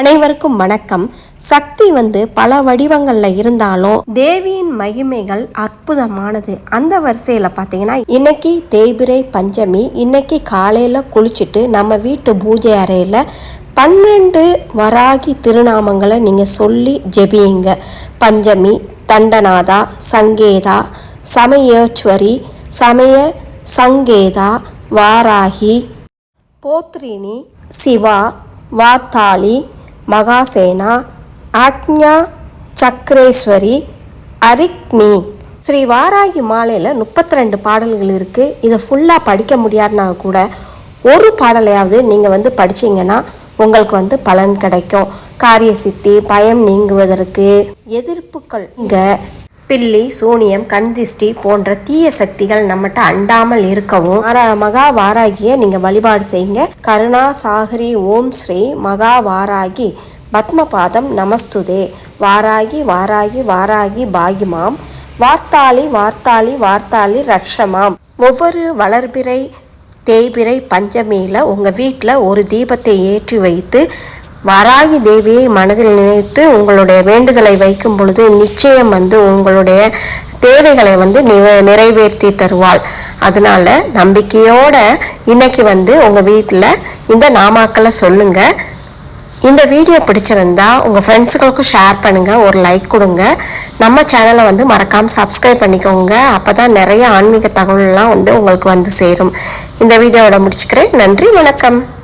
அனைவருக்கும் வணக்கம். சக்தி வந்து பல வடிவங்களில் இருந்தாலும் தேவியின் மகிமைகள் அற்புதமானது. அந்த வரிசையில் பார்த்தீங்கன்னா இன்னைக்கு தேய்பிரை பஞ்சமி இன்னைக்கு காலையில் குளிச்சுட்டு நம்ம வீட்டு பூஜை அறையில் பன்னெண்டு வராகி திருநாமங்களை நீங்கள் சொல்லி ஜெபியுங்க. பஞ்சமி தண்டநாதா சங்கேதா சமயேஸ்வரி சமய சங்கேதா வாராகி போத்ரினி சிவா வார்த்தாளி மகாசேனா ஆக்ஞா சக்ரேஸ்வரி அரிக்னி. ஸ்ரீ வாராகி மாலையில் முப்பத்தி ரெண்டு பாடல்கள் இருக்குது இதை ஃபுல்லாக படிக்க முடியாதுனா கூட ஒரு பாடலையாவது நீங்கள் வந்து படிச்சீங்கன்னா உங்களுக்கு வந்து பலன் கிடைக்கும். காரிய சித்தி பயம் நீங்குவதற்கு எதிர்ப்புகள் இங்கே பில்லி சூனியம் கண் திஷ்டி போன்ற தீய சக்திகள் நம்மகிட்ட அண்டாமல் இருக்கவும் மகா வாராகிய நீங்க வழிபாடு செய்யுங்க. கருணா சாகரி ஓம் ஸ்ரீ மகா வாராகி பத்மபாதம் நமஸ்துதே. வாராகி வாராகி வாராகி பாகிமாம். வார்த்தாளி வார்த்தாளி வார்த்தாளி ரக்ஷமாம். ஒவ்வொரு வளர்பிறை தேய்பிறை பஞ்சமியில் உங்கள் வீட்டில் ஒரு தீபத்தை ஏற்றி வைத்து வராகி தேவியை மனதில் நினைத்து உங்களுடைய வேண்டுதலை வைக்கும் பொழுது நிச்சயம் வந்து உங்களுடைய தேவைகளை வந்து நிறைவேற்றி தருவாள். அதனால நம்பிக்கையோட இன்னைக்கு வந்து உங்கள் வீட்டில் இந்த நாமாக்களை சொல்லுங்க. இந்த வீடியோ பிடிச்சிருந்தா உங்கள் ஃப்ரெண்ட்ஸுகளுக்கும் ஷேர் பண்ணுங்கள் ஒரு லைக் கொடுங்க. நம்ம சேனலை வந்து மறக்காமல் சப்ஸ்கிரைப் பண்ணிக்கோங்க. அப்போ தான் நிறைய ஆன்மீக தகவல்லாம் வந்து உங்களுக்கு வந்து சேரும். இந்த வீடியோவோட முடிச்சுக்கிறேன். நன்றி வணக்கம்.